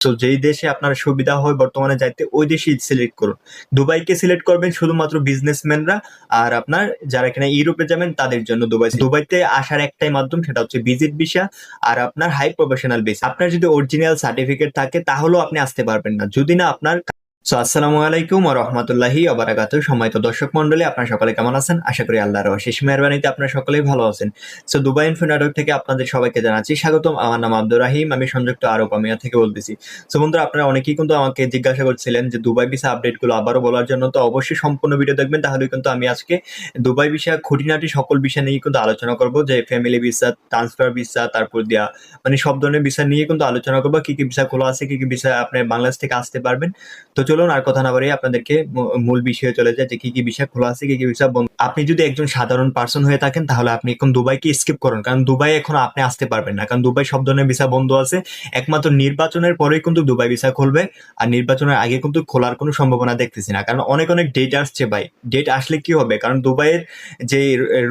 তো যেই দেশে আপনার সুবিধা হয় বর্তমানে যাইতে, ওই দেশে সিলেক্ট করুন। দুবাইকে সিলেক্ট করবেন শুধুমাত্র বিজনেসম্যানরা আর আপনার যারা কিনা ইউরোপে যাবেন, তাদের জন্য দুবাই। দুবাইতে আসার একটাই মাধ্যম সেটা হচ্ছে ভিজিট ভিসা আর আপনার হাই প্রফেশনাল বেস আপনার যদি অরিজিনাল সার্টিফিকেট থাকে, তাহলেও আপনি আসতে পারবেন না। যদি না, আপনার সো আসসালামু আলাইকুম ওয়া রাহমাতুল্লাহি ওয়া বারাকাতুহু সম্মানিত দর্শক মণ্ডলী আপনারা সকলে কেমন আছেন আশা করি আল্লাহর অশেষ মেহরবানিতে আপনারা সকলেই ভালো আছেন সো দুবাই ইনফো নেটওয়ার্ক থেকে আপনাদের সবাইকে জানাচ্ছি স্বাগতম আমার নাম আব্দুর রাহিম আমি সংযুক্ত আরব আমিরাত থেকে বলতেছি সো বন্ধুরা আপনারা অনেকেই কিন্তু আমাকে জিজ্ঞাসা করছিলেন যে দুবাই ভিসা আপডেটগুলো আবারও বলার জন্য তো অবশ্যই সম্পূর্ণ ভিডিও দেখবেন তাহলে কিন্তু আমি আজকে দুবাই ভিসা খুঁটিনাটি সকল বিষয় নিয়ে কিন্তু আলোচনা করব যে ফ্যামিলি ভিসা ট্রান্সফার ভিসা তারপর দিয়া মানে সব ধরনের ভিসা নিয়ে কিন্তু আলোচনা করব কি কি বিষয় খোলা আছে কি কি বিষয় আপনি বাংলাদেশ থেকে আসতে পারবেন তো চলুন আর কথা না বাড়িয়ে আপনাদেরকে মূল বিষয়ে চলে যায় যে কি কি বিষয় খোলা আছে, কি কি বিষয় বন্ধ। আপনি যদি একজন সাধারণ পার্সন হয়ে থাকেন, তাহলে আপনি এখন দুবাইকে স্কিপ করুন। কারণ দুবাই এখন আপনি আসতে পারবেন না। কারণ দুবাই সব ধরনের ভিসা বন্ধ আছে। একমাত্র নির্বাচনের পরেই কিন্তু দুবাই ভিসা খুলবে। আর নির্বাচনের আগে কিন্তু খোলার কোনো সম্ভাবনা দেখতেছি না। কারণ অনেক অনেক ডেট আসছে ভাই। ডেট আসলে কি হবে? কারণ দুবাইয়ের যে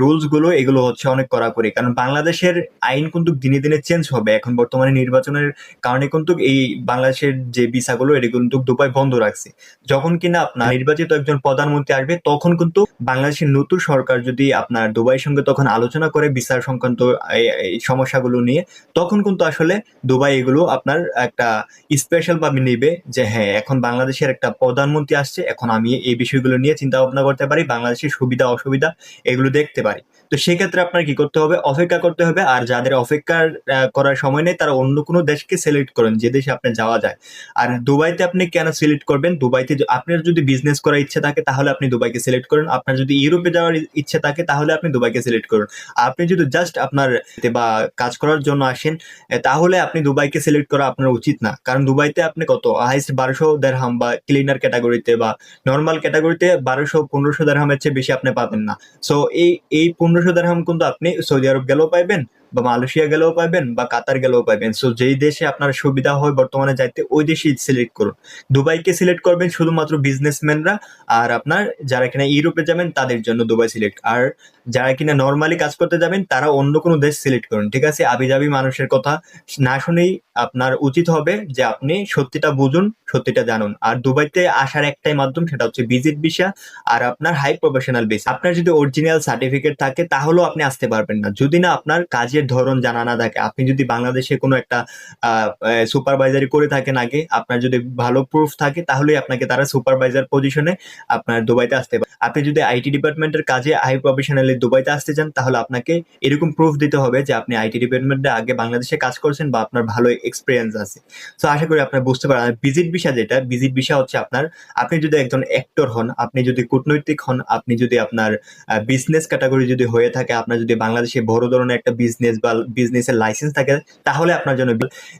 রুলসগুলো, এগুলো হচ্ছে অনেক কড়াকড়ি। কারণ বাংলাদেশের আইন কিন্তু দিনে দিনে চেঞ্জ হবে। এখন বর্তমানে নির্বাচনের কারণে কিন্তু এই বাংলাদেশের যে ভিসাগুলো এটা কিন্তু দুবাই বন্ধ রাখছে যখন কিনা আপনার নির্বাচিত একজন প্রধানমন্ত্রী আসবে তখন কিন্তু বাংলাদেশের নতুন সরকার যদি আপনার দুবাইয়ের সঙ্গে তখন আলোচনা করে বিচার সংক্রান্ত এই- সমস্যাগুলো নিয়ে তখন কিন্তু আসলে দুবাই এগুলো আপনার একটা স্পেশাল ভাবে নিবে যে হ্যাঁ এখন বাংলাদেশের একটা প্রধানমন্ত্রী আসছে এখন আমি এই বিষয়গুলো নিয়ে চিন্তা ভাবনা করতে পারি বাংলাদেশের সুবিধা অসুবিধা এগুলো দেখতে পারি। তো সেক্ষেত্রে আপনার কি করতে হবে? অপেক্ষা করতে হবে আর যাদের অপেক্ষার আহ, করার সময় নেই তারা অন্য কোনো দেশকে সিলেক্ট করেন যে দেশে আপনি যাওয়া যায়। আর দুবাইতে আপনি কেন সিলেক্ট করবেন দুবাইতে আপনার যদি বিজনেস করার ইচ্ছে থাকে, তাহলে আপনি দুবাইকে সিলেক্ট করুন। আপনার যদি ইউরোপে যাওয়ার ইচ্ছে থাকে, তাহলে আপনি দুবাইকে সিলেক্ট করুন। আপনি যদি জাস্ট আপনার বা কাজ করার জন্য আসেন তাহলে আপনি দুবাইকে সিলেক্ট করা আপনার উচিত না। কারণ দুবাইতে আপনি কত? হাইস্ট বারোশো দেড়হাম বা ক্লিনার ক্যাটাগরিতে বা নর্মাল ক্যাটাগরিতে বারোশো পনেরোশো দেড়হামের চেয়ে বেশি আপনি পাবেন না। সো এই এই পনেরোশো দেড়হাম কিন্তু আপনি সৌদি আরব গেলেও পাইবেন বা মালয়েশিয়া গেলেও পাবেন বা কাতার গেলেও পাবেন। সো যেই দেশে আপনার সুবিধা হয় বর্তমানে যাইতে, ওই দেশই সিলেক্ট করুন। দুবাইকে সিলেক্ট করবেন শুধুমাত্র বিজনেসম্যানরা আর আপনার যারা এখানে ইউরোপে যাবেন তাদের জন্য দুবাই সিলেক্ট আর যারা কিনা নর্মালি কাজ করতে যাবেন তারা অন্য কোনো দেশ সিলেক্ট করুন, ঠিক আছে? আবিজাবি মানুষের কথা না শুনেই আপনার উচিত হবে যে আপনি সত্যিটা বুঝুন, সত্যিটা জানুন। আর দুবাইতে আসার একটাই মাধ্যম সেটা হচ্ছে ভিজিট ভিসা আর আপনার হাই প্রফেশনাল বেস আপনার যদি অরিজিনাল সার্টিফিকেট থাকে, তাহলেও আপনি আসতে পারবেন না। যদি না আপনার কাজের ধরন জানা না থাকে, আপনি যদি বাংলাদেশে কোনো একটা সুপারভাইজারি করে থাকেন আগে, আপনার যদি ভালো প্রুফ থাকে, তাহলেই আপনাকে তারা সুপারভাইজার পজিশনে আপনার দুবাইতে আসতে পারে আপনি যদি আইটি ডিপার্টমেন্টের কাজে হাই প্রফেশনালি দুবাইতে আসতে চান, তাহলে আপনাকে এরকম প্রুফ দিতে হবে যে আপনি আইটি ডিপার্টমেন্টে আগে বাংলাদেশে কাজ করছেন বা আপনার ভালো এক্সপিরিয়েন্স আছে। তো আশা করি আপনার বুঝতে পারেন ভিজিট ভিসা যেটা ভিজিট ভিসা হচ্ছে আপনার, আপনি যদি একজন অ্যাক্টর হন, আপনি যদি কূটনৈতিক হন, আপনি যদি আপনার বিজনেস ক্যাটাগরি যদি হয়ে থাকে, আপনার যদি বাংলাদেশে বড় ধরনের একটা বিজনেস বা বিজনেসের লাইসেন্স থাকে, তাহলে আপনার জন্য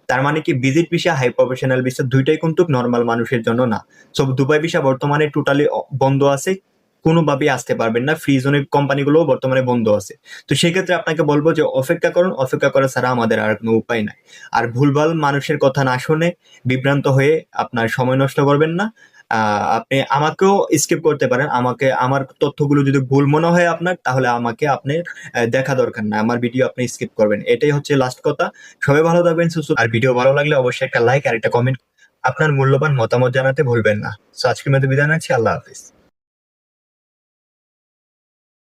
তার মানে কি visit visa high professional visa দুইটাই কিন্তু নর্মাল মানুষের জন্য না। সো দুবাই ভিসা বর্তমানে টোটালি বন্ধ আছে। কোনোভাবেই আসতে পারবেন না। ফ্রি জোনের কোম্পানিগুলোও বর্তমানে বন্ধ আছে। তো সেক্ষেত্রে আপনাকে বলব যে অপেক্ষা করুন, অপেক্ষা করা ছাড়া আমাদের আর কোনো উপায় নাই। আর ভুলভাল মানুষের কথা না শুনে বিভ্রান্ত হয়ে আপনার সময় নষ্ট করবেন না। আপনি আমাকেও স্কিপ করতে পারেন। আমাকে, আমার তথ্যগুলো যদি ভুল মনে হয় আপনার, তাহলে আমাকে আপনি দেখা দরকার না। আমার ভিডিও আপনি স্কিপ করবেন। এটাই হচ্ছে লাস্ট কথা। সবাই ভালো থাকবেন, সুস্থ আর ভিডিও ভালো লাগলে অবশ্যই একটা লাইক আর একটা কমেন্ট আপনার মূল্যবান মতামত জানাতে ভুলবেন না। সো আজকের মধ্যে বিদায় নিচ্ছি। আল্লাহ হাফিজ।